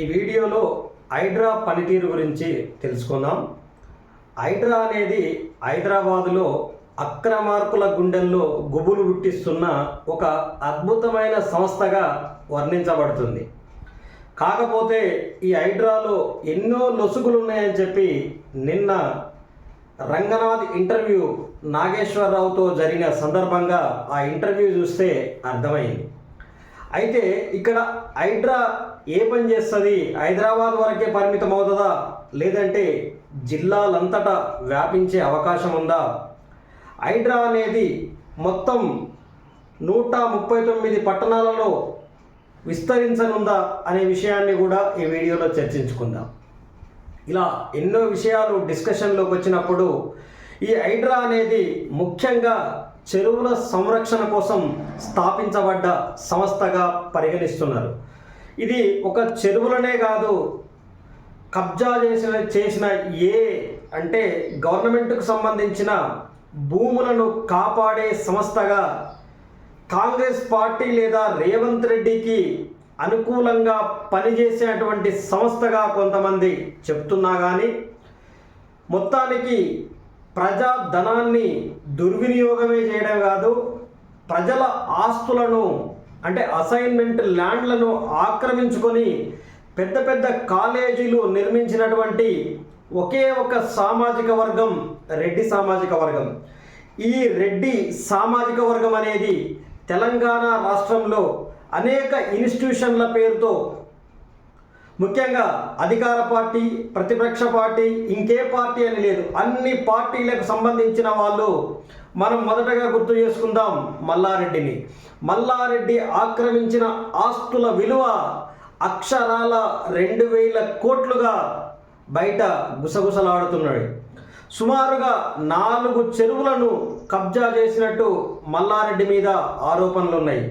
ఈ వీడియోలో హైడ్రా పనితీరు గురించి తెలుసుకుందాం. హైడ్రా అనేది హైదరాబాదులో అక్రమార్కుల గుండెల్లో గుబులు పుట్టిస్తున్న ఒక అద్భుతమైన సంస్థగా వర్ణించబడుతుంది. కాకపోతే ఈ హైడ్రాలో ఎన్నో లొసుగులు ఉన్నాయని చెప్పి నిన్న రంగనాథ్ ఇంటర్వ్యూ నాగేశ్వరరావుతో జరిగిన సందర్భంగా ఆ ఇంటర్వ్యూ చూస్తే అర్థమైంది. అయితే ఇక్కడ హైడ్రా ఏ పని చేస్తుంది? హైదరాబాద్ వరకే పరిమితం అవుతుందా లేదంటే జిల్లాలంతటా వ్యాపించే అవకాశం ఉందా? హైడ్రా అనేది మొత్తం నూట ముప్పై తొమ్మిది పట్టణాలలో విస్తరించనుందా అనే విషయాన్ని కూడా ఈ వీడియోలో చర్చించుకుందాం. ఇలా ఎన్నో విషయాలు డిస్కషన్లోకి వచ్చినప్పుడు ఈ హైడ్రా అనేది ముఖ్యంగా చెరువుల సంరక్షణ కోసం స్థాపించబడ్డ సంస్థగా పరిగణిస్తున్నారు. ఇది ఒక చెరువులనే కాదు కబ్జా చేసిన చేసిన ఏ అంటే గవర్నమెంట్కు సంబంధించిన భూములను కాపాడే సంస్థగా కాంగ్రెస్ పార్టీ లేదా రేవంత్ రెడ్డికి అనుకూలంగా పనిచేసేటువంటి సంస్థగా కొంతమంది చెప్తున్నా కానీ మొత్తానికి ప్రజా ధనాన్ని దుర్వినియోగమే చేయడం కాదు ప్రజల ఆస్తులను అంటే అసైన్మెంట్ ల్యాండ్లను ఆక్రమించుకొని పెద్ద పెద్ద కాలేజీలు నిర్మించినటువంటి ఒకే ఒక సామాజిక వర్గం రెడ్డి సామాజిక వర్గం. ఈ రెడ్డి సామాజిక వర్గం అనేది తెలంగాణ రాష్ట్రంలో అనేక ఇన్స్టిట్యూషన్ల పేరుతో ముఖ్యంగా అధికార పార్టీ ప్రతిపక్ష పార్టీ ఇంకే పార్టీ అని లేదు. అన్ని పార్టీలకు సంబంధించిన వాళ్ళు మనం మొదటగా గుర్తు చేసుకుందాం మల్లారెడ్డిని. మల్లారెడ్డి ఆక్రమించిన ఆస్తుల విలువ అక్షరాల రెండు వేల కోట్లుగా బయట గుసగుసలాడుతున్నాడు సుమారుగా నాలుగు చెరువులను కబ్జా చేసినట్టు మల్లారెడ్డి మీద ఆరోపణలు ఉన్నాయి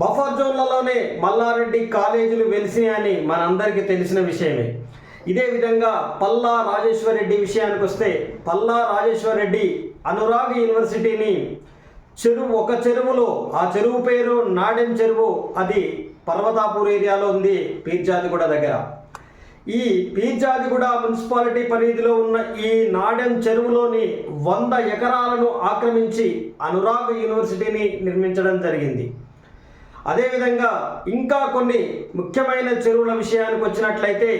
బఫర్ జోన్లలోనే మల్లారెడ్డి కాలేజీలు వెలిసినాయని మనందరికీ తెలిసిన విషయమే. ఇదే విధంగా పల్లా రాజేశ్వర్ రెడ్డి విషయానికి వస్తే పల్లా రాజేశ్వర్ రెడ్డి అనురాగ్ యూనివర్సిటీని చెరువు ఒక చెరువులో ఆ చెరువు పేరు నాడెం చెరువు అది పర్వతాపూర్ ఏరియాలో ఉంది పీర్జాదిగూడ దగ్గర. ఈ పీర్జాదిగూడ మున్సిపాలిటీ పరిధిలో ఉన్న ఈ నాడెం చెరువులోని వంద ఎకరాలను ఆక్రమించి అనురాగ్ యూనివర్సిటీని నిర్మించడం జరిగింది. అదేవిధంగా ఇంకా కొన్ని ముఖ్యమైన చెరువుల విషయానికి వచ్చినట్లయితే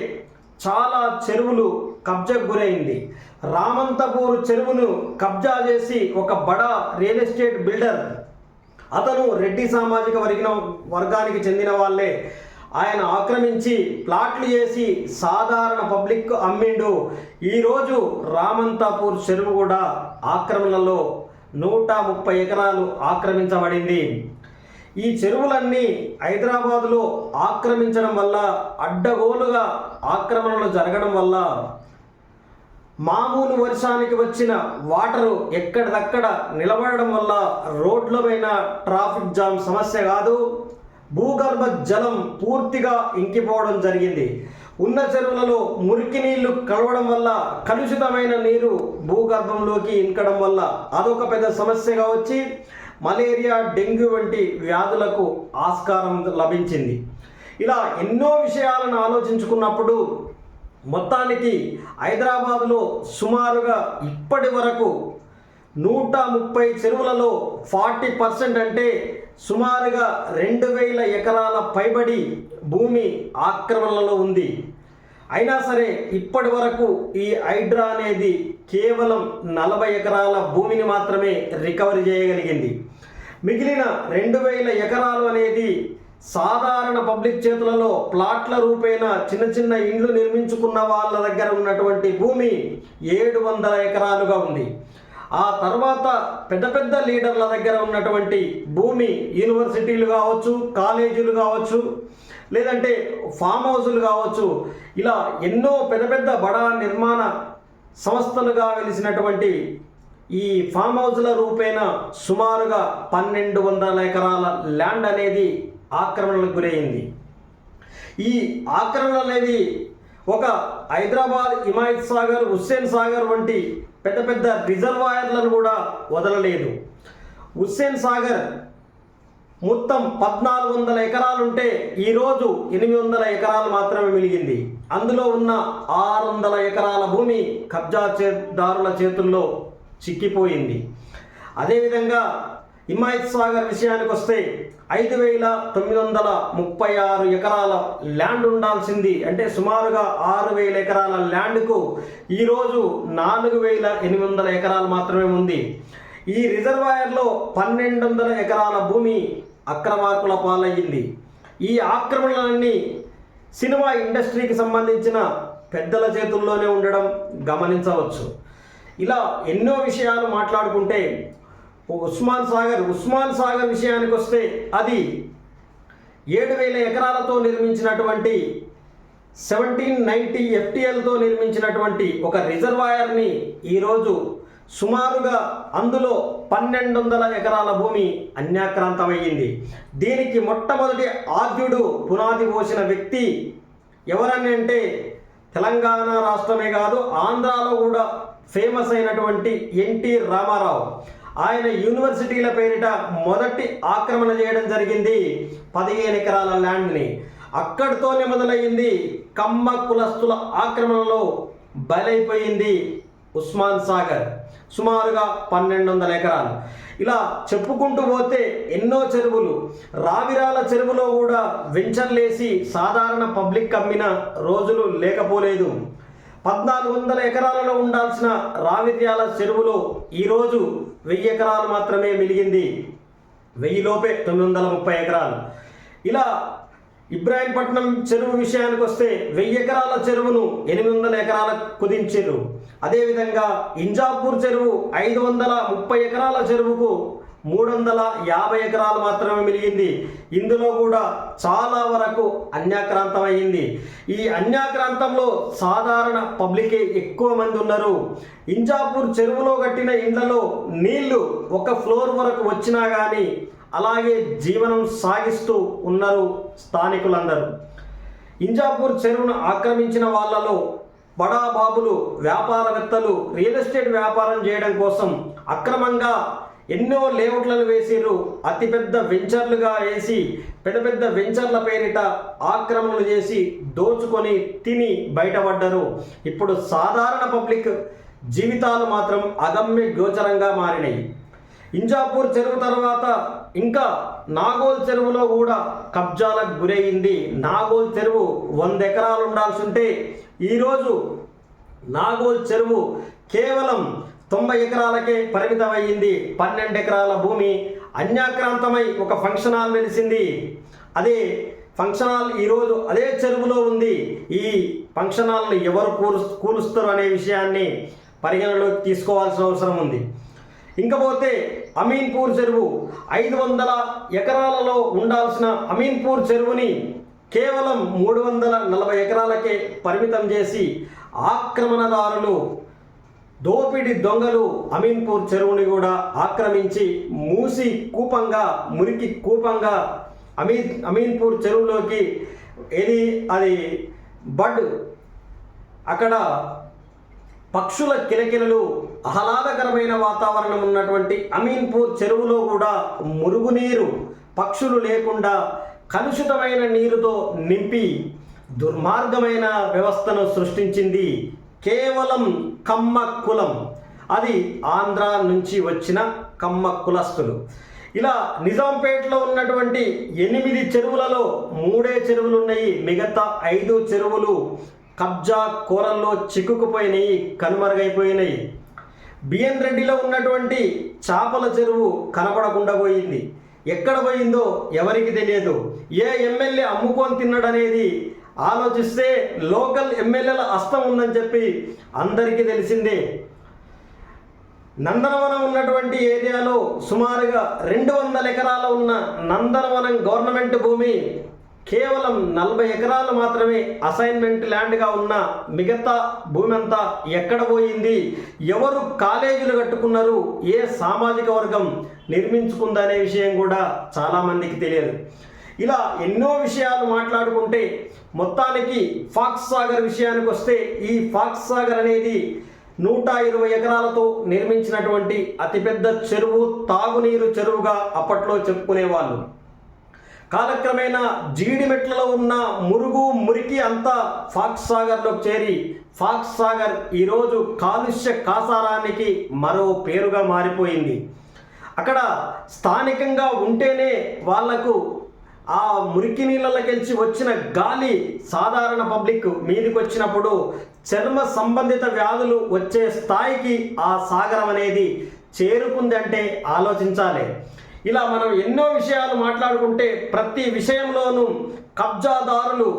చాలా చెరువులు కబ్జాకు గురైంది. రామంతపూర్ చెరువును కబ్జా చేసి ఒక బడా రియల్ ఎస్టేట్ బిల్డర్ అతను రెడ్డి సామాజిక వర్గం వర్గానికి చెందిన వాళ్ళే. ఆయన ఆక్రమించి ప్లాట్లు చేసి సాధారణ పబ్లిక్ అమ్మిండు. ఈరోజు రామంతాపూర్ చెరువు కూడా ఆక్రమణలో నూట ముప్పై ఎకరాలు ఆక్రమించబడింది. ఈ చెరువులన్నీ హైదరాబాదులో ఆక్రమించడం వల్ల అడ్డగోలుగా ఆక్రమణలు జరగడం వల్ల మామూలు వర్షానికి వచ్చిన వాటరు ఎక్కడిదక్కడ నిలబడడం వల్ల రోడ్ల పైన ట్రాఫిక్ జామ్ సమస్య కాదు భూగర్భ జలం పూర్తిగా ఇంకిపోవడం జరిగింది. ఉన్న చెరువులలో మురికి నీళ్ళు కలవడం వల్ల కలుషితమైన నీరు భూగర్భంలోకి ఇంకడం వల్ల అదొక పెద్ద సమస్యగా వచ్చి మలేరియా డెంగ్యూ వంటి వ్యాధులకు ఆస్కారం లభించింది. ఇలా ఎన్నో విషయాలను ఆలోచించుకున్నప్పుడు మొత్తానికి హైదరాబాదులో సుమారుగా ఇప్పటి వరకు నూట ముప్పై చెరువులలో ఫార్టీ పర్సెంట్ అంటే సుమారుగా రెండు వేల ఎకరాల పైబడి భూమి ఆక్రమణలో ఉంది. అయినా సరే ఇప్పటి వరకు ఈ హైడ్రా అనేది కేవలం నలభై ఎకరాల భూమిని మాత్రమే రికవరీ చేయగలిగింది. మిగిలిన రెండు వేల ఎకరాలు అనేది సాధారణ పబ్లిక్ చేతులలో ప్లాట్ల రూపేణ చిన్న చిన్న ఇండ్లు నిర్మించుకున్న వాళ్ళ దగ్గర ఉన్నటువంటి భూమి ఏడు వందల ఎకరాలుగా ఉంది. ఆ తర్వాత పెద్ద పెద్ద లీడర్ల దగ్గర ఉన్నటువంటి భూమి యూనివర్సిటీలు కావచ్చు కాలేజీలు కావచ్చు లేదంటే ఫామ్ హౌసులు కావచ్చు ఇలా ఎన్నో పెద్ద పెద్ద బడా నిర్మాణ సంస్థలుగా వెలిసినటువంటి ఈ ఫామ్ హౌస్ల రూపేణ సుమారుగా పన్నెండు వందల ఎకరాల ల్యాండ్ అనేది ఆక్రమణలకు గురైంది. ఈ ఆక్రమణ అనేది ఒక హైదరాబాద్ హిమాయత్ సాగర్ హుస్సేన్ సాగర్ వంటి పెద్ద పెద్ద రిజర్వాయర్లను కూడా వదలలేదు. హుస్సేన్ సాగర్ మొత్తం పద్నాలుగు వందల ఎకరాలుంటే ఈరోజు ఎనిమిది వందల ఎకరాలు మాత్రమే మిలిగింది అందులో ఉన్న ఆరు వందల ఎకరాల భూమి కబ్జా చేదారుల చేతుల్లో చిక్కిపోయింది. అదేవిధంగా హిమాయత్ సాగర్ విషయానికి వస్తే ఐదు వేల తొమ్మిది వందల ముప్పై ఆరు ఎకరాల ల్యాండ్ ఉండాల్సింది. అంటే సుమారుగా ఆరు వేల ఎకరాల ల్యాండ్కు ఈరోజు నాలుగు వేల ఎనిమిది వందల ఎకరాలు మాత్రమే ఉంది. ఈ రిజర్వాయర్లో పన్నెండు వందల ఎకరాల భూమి అక్రమార్కుల పాలయ్యింది. ఈ ఆక్రమణలన్నీ సినిమా ఇండస్ట్రీకి సంబంధించిన పెద్దల చేతుల్లోనే ఉండడం గమనించవచ్చు. ఇలా ఎన్నో విషయాలు మాట్లాడుకుంటే ఉస్మాన్ సాగర్ ఉస్మాన్ సాగర్ విషయానికి వస్తే అది ఏడు వేల ఎకరాలతో నిర్మించినటువంటి సెవెంటీన్ నైంటీ ఎఫ్టిఎల్తో నిర్మించినటువంటి ఒక రిజర్వాయర్ని ఈరోజు సుమారుగా అందులో పన్నెండు వందల ఎకరాల భూమి అన్యాక్రాంతమయ్యింది. దీనికి మొట్టమొదటి ఆద్యుడు పునాది పోసిన వ్యక్తి ఎవరని అంటే తెలంగాణ రాష్ట్రమే కాదు ఆంధ్రాలో కూడా ఫేమస్ అయినటువంటి ఎన్టీ రామారావు. ఆయన యూనివర్సిటీల పేరిట మొదటి ఆక్రమణ చేయడం జరిగింది పదిహేను ఎకరాల ల్యాండ్ని. అక్కడితోనే మొదలయ్యింది కమ్మ కులస్తుల ఆక్రమణలో బలైపోయింది ఉస్మాన్ సాగర్. సుమారుగా పన్నెండు వందల ఎకరాలు. ఇలా చెప్పుకుంటూ పోతే ఎన్నో చెరువులు. రావిరాల చెరువులో కూడా వెంచర్లేసి సాధారణ పబ్లిక్ అమ్మిన రోజులు లేకపోలేదు. పద్నాలుగు వందల ఎకరాలలో ఉండాల్సిన రావిర్యాల చెరువులో ఈరోజు వెయ్యి ఎకరాలు మాత్రమే మిలిగింది వెయ్యిలోపే తొమ్మిది వందల ముప్పై ఎకరాలు. ఇలా ఇబ్రాహీంపట్నం చెరువు విషయానికి వస్తే వెయ్యి ఎకరాల చెరువును ఎనిమిది వందల ఎకరాల కుదించారు. అదేవిధంగా ఇంజాపూర్ చెరువు ఐదు వందల ముప్పై ఎకరాల చెరువుకు మూడు వందల యాభై ఎకరాలు మాత్రమే మిలిగింది. ఇందులో కూడా చాలా వరకు అన్యాక్రాంతం అయింది ఈ అన్యాక్రాంతంలో సాధారణ పబ్లికే ఎక్కువ మంది ఉన్నారు. ఇంజాపూర్ చెరువులో కట్టిన ఇండ్లలో నీళ్ళు ఒక ఫ్లోర్ వరకు వచ్చినా కానీ అలాగే జీవనం సాగిస్తూ ఉన్నారు స్థానికులందరూ. ఇంజాపూర్ చెరువును ఆక్రమించిన వాళ్ళలో బడాబాబులు వ్యాపారవేత్తలు రియల్ ఎస్టేట్ వ్యాపారం చేయడం కోసం అక్రమంగా ఎన్నో లేఅవుట్లను వేసిర్రు. అతిపెద్ద వెంచర్లుగా వేసి పెద్ద పెద్ద వెంచర్ల పేరిట ఆక్రమణలు చేసి దోచుకొని తిని బయటపడ్డరు. ఇప్పుడు సాధారణ పబ్లిక్ జీవితాలు మాత్రం అగమ్య గోచరంగా మారినాయి. ఇంజాపూర్ చెరువు తర్వాత ఇంకా నాగోల్ చెరువులో కూడా కబ్జాలకు గురయింది నాగోల్ చెరువు వంద ఎకరాలు ఉండాల్సి ఉంటే ఈరోజు నాగోల్ చెరువు కేవలం తొంభై ఎకరాలకే పరిమితమయ్యింది. పన్నెండు ఎకరాల భూమి అన్యాక్రాంతమై ఒక ఫంక్షన్ హాల్ వెలిసింది. అదే ఫంక్షన్ హాల్ ఈరోజు అదే చెరువులో ఉంది. ఈ ఫంక్షన్ హాల్ని ఎవరు కూలు కూలుస్తారు అనే విషయాన్ని పరిగణలోకి తీసుకోవాల్సిన అవసరం ఉంది. ఇంకపోతే అమీన్పూర్ చెరువు ఐదు వందల ఎకరాలలో ఉండాల్సిన అమీన్పూర్ చెరువుని కేవలం మూడు వందల నలభై ఎకరాలకే పరిమితం చేసి ఆక్రమణదారులు దోపిడి దొంగలు అమీన్పూర్ చెరువుని కూడా ఆక్రమించి మూసి కూపంగా మురికి కూపంగా అమీన్ అమీన్పూర్ చెరువులోకి ఏది అది బడ్ అక్కడ పక్షుల కిలకిలలు ఆహ్లాదకరమైన వాతావరణం ఉన్నటువంటి అమీన్పూర్ చెరువులో కూడా మురుగునీరు పక్షులు లేకుండా కలుషితమైన నీరుతో నింపి దుర్మార్గమైన వ్యవస్థను సృష్టించింది కేవలం కమ్మ కులం అది ఆంధ్ర నుంచి వచ్చిన కమ్మ కులస్తులు ఇలా నిజాంపేటలో ఉన్నటువంటి ఎనిమిది చెరువులలో మూడే చెరువులు ఉన్నాయి మిగతా ఐదు చెరువులు కబ్జా కూరల్లో చిక్కుకుపోయినాయి కనుమరుగైపోయినాయి. బిఎన్ రెడ్డిలో ఉన్నటువంటి చేపల చెరువు కనపడకుండా పోయింది. ఎక్కడ పోయిందో ఎవరికి తెలియదు. ఏ ఎమ్మెల్యే అమ్ముకొని తిన్నాడనేది ఆలోచిస్తే లోకల్ ఎమ్మెల్యేల అస్తం ఉందని చెప్పి అందరికీ తెలిసిందే. నందనవనం ఉన్నటువంటి ఏరియాలో సుమారుగా రెండు వందల ఎకరాల ఉన్న నందనవనం గవర్నమెంట్ భూమి కేవలం నలభై ఎకరాలు మాత్రమే అసైన్మెంట్ ల్యాండ్గా ఉన్న మిగతా భూమి అంతా ఎక్కడ పోయింది? ఎవరు కాలేజీలు కట్టుకున్నారు? ఏ సామాజిక వర్గం నిర్మించుకుందనే విషయం కూడా చాలామందికి తెలియదు. ఇలా ఎన్నో విషయాలు మాట్లాడుకుంటే మొత్తానికి ఫాక్స్ సాగర్ విషయానికి వస్తే ఈ ఫాక్స్ సాగర్ అనేది నూట ఇరవై ఎకరాలతో నిర్మించినటువంటి అతిపెద్ద చెరువు తాగునీరు చెరువుగా అప్పట్లో చెప్పుకునేవాళ్ళు. కాలక్రమేణా జీడిమెట్లలో ఉన్న మురుగు మురికి అంతా ఫాక్స్ సాగర్లోకి చేరి ఫాక్స్ సాగర్ ఈరోజు కాలుష్య కాసారానికి మరో పేరుగా మారిపోయింది. అక్కడ స్థానికంగా ఉంటేనే వాళ్ళకు ఆ మురికి నీళ్ళకెళ్ళి వచ్చిన గాలి సాధారణ పబ్లిక్ మీదకి వచ్చినప్పుడు చర్మ సంబంధిత వ్యాధులు వచ్చే స్థాయికి ఆ సాగరం అనేది చేరుకుందంటే ఆలోచించాలి. ఇలా మనం ఎన్నో విషయాలు మాట్లాడుకుంటే ప్రతి విషయంలోనూ కబ్జాదారులు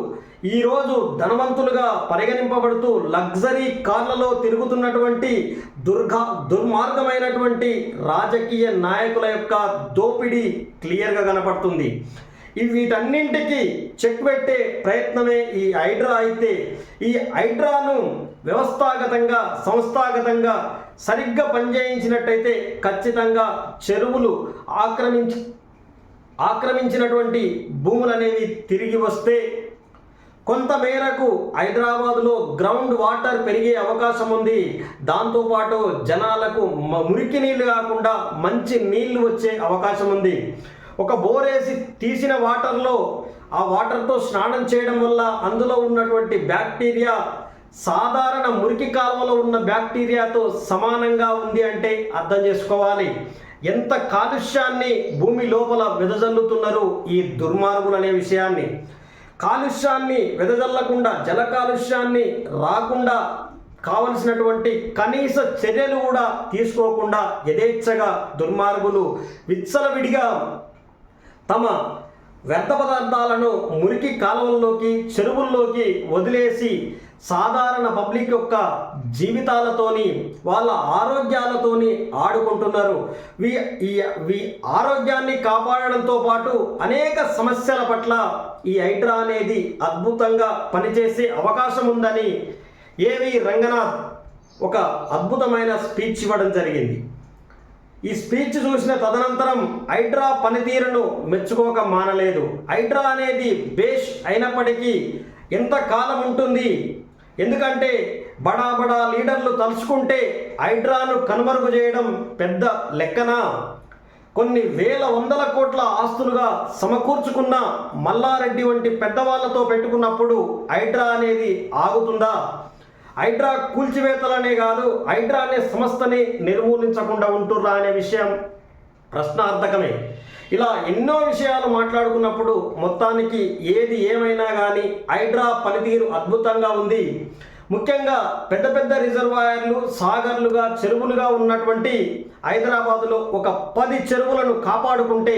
ఈరోజు ధనవంతులుగా పరిగణింపబడుతూ లగ్జరీ కార్లలో తిరుగుతున్నటువంటి దుర్గా దుర్మార్గమైనటువంటి రాజకీయ నాయకుల యొక్క దోపిడీ క్లియర్గా కనపడుతుంది. ఇవి వీటన్నింటికి చెక్ పెట్టే ప్రయత్నమే ఈ హైడ్రా అయితే ఈ హైడ్రాను వ్యవస్థాగతంగా సంస్థాగతంగా సరిగ్గా పనిచేయించినట్టయితే ఖచ్చితంగా చెరువులు ఆక్రమించి ఆక్రమించినటువంటి భూములు అనేవి తిరిగి వస్తే కొంత మేరకు హైదరాబాదులో గ్రౌండ్ వాటర్ పెరిగే అవకాశం ఉంది. దాంతోపాటు జనాలకు మురికి నీళ్ళు కాకుండా మంచి నీళ్ళు వచ్చే అవకాశం ఉంది. ఒక బోరేసి తీసిన వాటర్లో ఆ వాటర్తో స్నానం చేయడం వల్ల అందులో ఉన్నటువంటి బ్యాక్టీరియా సాధారణ మురికి కాలువలో ఉన్న బ్యాక్టీరియాతో సమానంగా ఉంది అంటే అర్థం చేసుకోవాలి. ఎంత కాలుష్యాన్ని భూమి లోపల వెదజల్లుతున్నారు ఈ దుర్మార్గులు అనే విషయాన్ని. కాలుష్యాన్ని వెదజల్లకుండా జల కాలుష్యాన్ని రాకుండా కావలసినటువంటి కనీస చర్యలు కూడా తీసుకోకుండా యథేచ్ఛగా దుర్మార్గులు విచ్చలవిడిగా తమ వ్యర్థ పదార్థాలను మురికి కాలువల్లోకి చెరువుల్లోకి వదిలేసి సాధారణ పబ్లిక్ యొక్క జీవితాలతోని వాళ్ళ ఆరోగ్యాలతోని ఆడుకుంటున్నారు. వీ ఈ వీ ఆరోగ్యాన్ని కాపాడడంతో పాటు అనేక సమస్యల పట్ల ఈ హైడ్రా అనేది అద్భుతంగా పనిచేసే అవకాశం ఉందని ఏవి రంగనాథ్ ఒక అద్భుతమైన స్పీచ్ ఇవ్వడం జరిగింది. ఈ స్పీచ్ చూసిన తదనంతరం హైడ్రా పనితీరును మెచ్చుకోక మానలేదు. హైడ్రా అనేది బేష్ అయినప్పటికీ ఎంత కాలం ఉంటుంది. ఎందుకంటే బడా బడా లీడర్లు తలుచుకుంటే హైడ్రాను కనుమరుగు చేయడం పెద్ద లెక్కనా? కొన్ని వేల వందల కోట్ల ఆస్తులుగా సమకూర్చుకున్న మల్లారెడ్డి వంటి పెద్దవాళ్ళతో పెట్టుకున్నప్పుడు హైడ్రా అనేది ఆగుతుందా? హైడ్రా కూల్చివేతలనే కాదు హైడ్రా అనే సంస్థని నిర్మూలించకుండా ఉంటుర్రా అనే విషయం ప్రశ్నార్థకమే. ఇలా ఎన్నో విషయాలు మాట్లాడుకున్నప్పుడు మొత్తానికి ఏది ఏమైనా కానీ హైడ్రా పనితీరు అద్భుతంగా ఉంది. ముఖ్యంగా పెద్ద పెద్ద రిజర్వాయర్లు సాగర్లుగా చెరువులుగా ఉన్నటువంటి హైదరాబాదులో ఒక పది చెరువులను కాపాడుకుంటే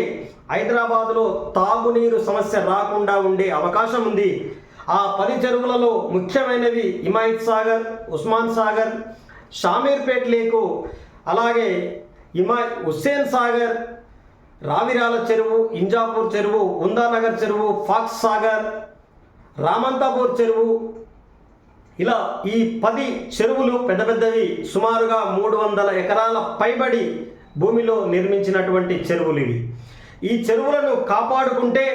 హైదరాబాదులో తాగునీరు సమస్య రాకుండా ఉండే అవకాశం ఉంది. ఆ పది చెరువులలో ముఖ్యమైనవి హిమాయత్ సాగర్ ఉస్మాన్ సాగర్ షామీర్పేట్ లేకు అలాగే హిమా హుస్సేన్ సాగర్ రావిరాల చెరువు ఇంజాపూర్ చెరువు ఉందానగర్ చెరువు ఫాక్స్ సాగర్ రామంతాపూర్ చెరువు. ఇలా ఈ పది చెరువులు పెద్ద పెద్దవి సుమారుగా మూడు వందల ఎకరాల పైబడి భూమిలో నిర్మించినటువంటి చెరువులు ఇవి. ఈ చెరువులను కాపాడుకుంటే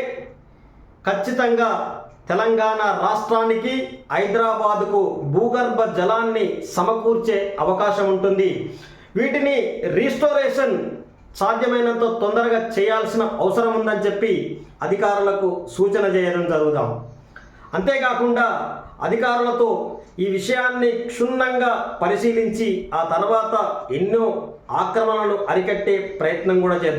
ఖచ్చితంగా తెలంగాణ రాష్ట్రానికి హైదరాబాదుకు భూగర్భ జలాన్ని సమకూర్చే అవకాశం ఉంటుంది. వీటిని రీస్టోరేషన్ సాధ్యమైనంత తొందరగా చేయాల్సిన అవసరం ఉందని చెప్పి అధికారులకు సూచన చేయడం జరుగుదాం. అంతేకాకుండా అధికారులతో ఈ విషయాన్ని క్షుణ్ణంగా పరిశీలించి ఆ తర్వాత ఎన్నో ఆక్రమణలు అరికట్టే ప్రయత్నం కూడా చేద్దాం.